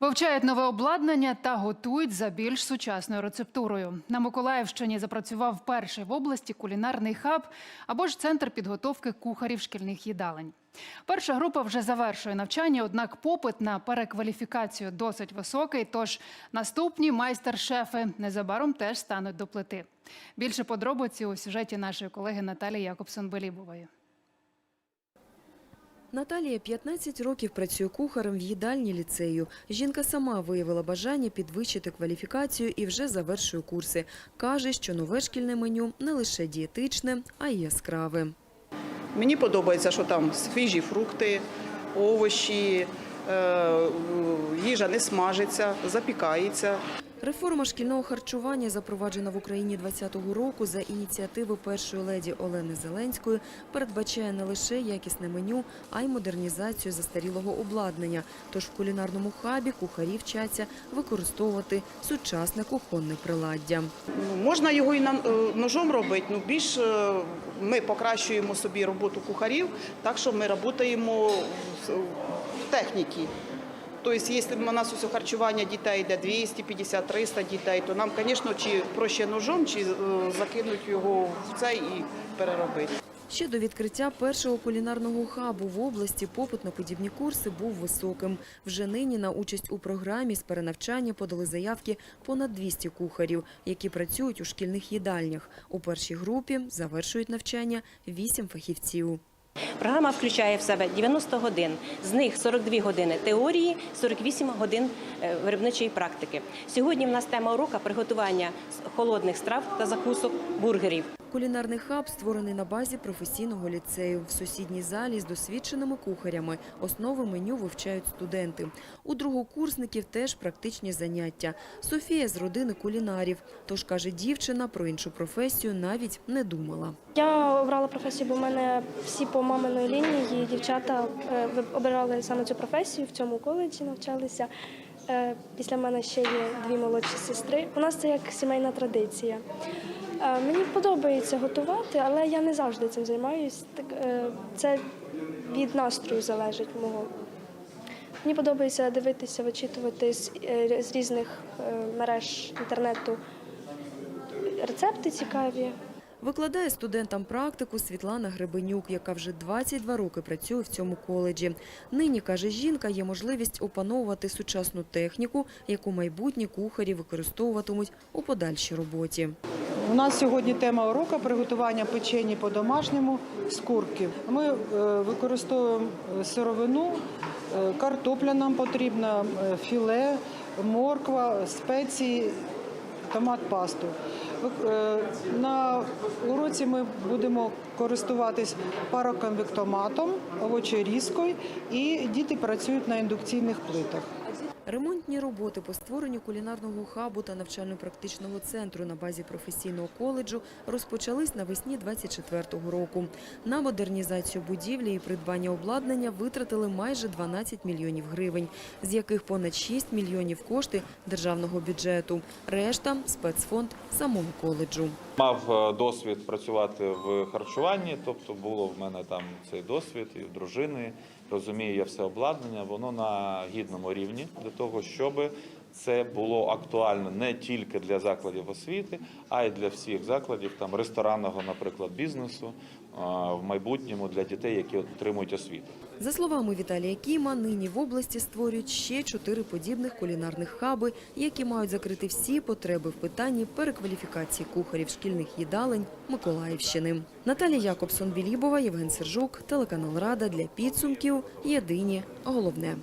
Вивчають нове обладнання та готують за більш сучасною рецептурою. На Миколаївщині запрацював перший в області кулінарний хаб або ж центр підготовки кухарів шкільних їдалень. Перша група вже завершує навчання, однак попит на перекваліфікацію досить високий. Тож наступні майстер-шефи незабаром теж стануть до плити. Більше подробиці у сюжеті нашої колеги Наталії Якобсон-Белібової. Наталія 15 років працює кухарем в їдальні ліцею. Жінка сама виявила бажання підвищити кваліфікацію і вже завершує курси. Каже, що нове шкільне меню не лише дієтичне, а й яскраве. Мені подобається, що там свіжі фрукти, овочі, е, їжа не смажиться, запікається. Реформа шкільного харчування, запроваджена в Україні 2020 року за ініціативи першої леді Олени Зеленської, передбачає не лише якісне меню, а й модернізацію застарілого обладнання. Тож в кулінарному хабі кухарі вчаться використовувати сучасне кухонне приладдя. Ну, Можна його і е, ножом робити, ну більш е, ми покращуємо собі роботу кухарів, так що ми працюємо в техніці. Тобто, якщо у нас усе харчування дітей йде 250-300 дітей, то нам, звісно, чи проще ножом, чи е, закинуть його в це і переробити. Ще до відкриття першого кулінарного хабу в області попит на подібні курси був високим. Вже нині на участь у програмі з перенавчання подали заявки понад 200 кухарів, які працюють у шкільних їдальнях. У першій групі завершують навчання 8 фахівців. Програма включає в себе 90 годин, з них 42 години теорії, 48 годин е, виробничої практики. Сьогодні в нас тема урока приготування холодних страв та закусок бургерів. Кулінарний хаб створений на базі професійного ліцею. В сусідній залі з досвідченими кухарями основи меню вивчають студенти. У другокурсників теж практичні заняття. Софія з родини кулінарів. Тож, каже дівчина, про іншу професію навіть не думала. Я обрала професію, бо в мене всі по маминої лінії дівчата е, обирали саме цю професію в цьому коледжі, навчалися. Е, Після мене ще є дві молодші сестри. У нас це як сімейна традиція. Е, Мені подобається готувати, але я не завжди цим займаюся. Це від настрою залежить мого. Мені подобається дивитися, вичитувати з, е, різних е, мереж інтернету рецепти цікаві. Викладає студентам практику Світлана Гребенюк, яка вже 22 роки працює в цьому коледжі. Нині, каже жінка, є можливість опановувати сучасну техніку, яку майбутні кухарі використовуватимуть у подальшій роботі. У нас сьогодні тема уроку приготування печені по-домашньому з курки. Ми е, використовуємо е, сировину, е, картопля нам потрібна, філе, морква, спеції, томат пасту. На уроці ми будемо користуватись пароконвектоматом, овочерізкою і діти працюють на індукційних плитах. Ремонтні роботи по створенню кулінарного хабу та навчально-практичного центру на базі професійного коледжу розпочались навесні 24-го року. На модернізацію будівлі і придбання обладнання витратили майже 12 мільйонів гривень, з яких понад 6 мільйонів кошти державного бюджету. Решта – спецфонд самого коледжу. Мав е, досвід працювати в харчуванні, тобто було в мене там цей досвід і в дружини. Розумію я все обладнання, воно на гідному рівні для того, щоб це було актуально не тільки для закладів освіти, а й для всіх закладів там ресторанного, наприклад, бізнесу в майбутньому для дітей, які отримують освіту. За словами Віталія Кіма, нині в області створюють ще чотири подібних кулінарних хаби, які мають закрити всі потреби в питанні перекваліфікації кухарів шкільних їдалень Миколаївщини. Наталія Якобсон-Білібова, Євген Сержук, телеканал Рада для підсумків. Єдині головне.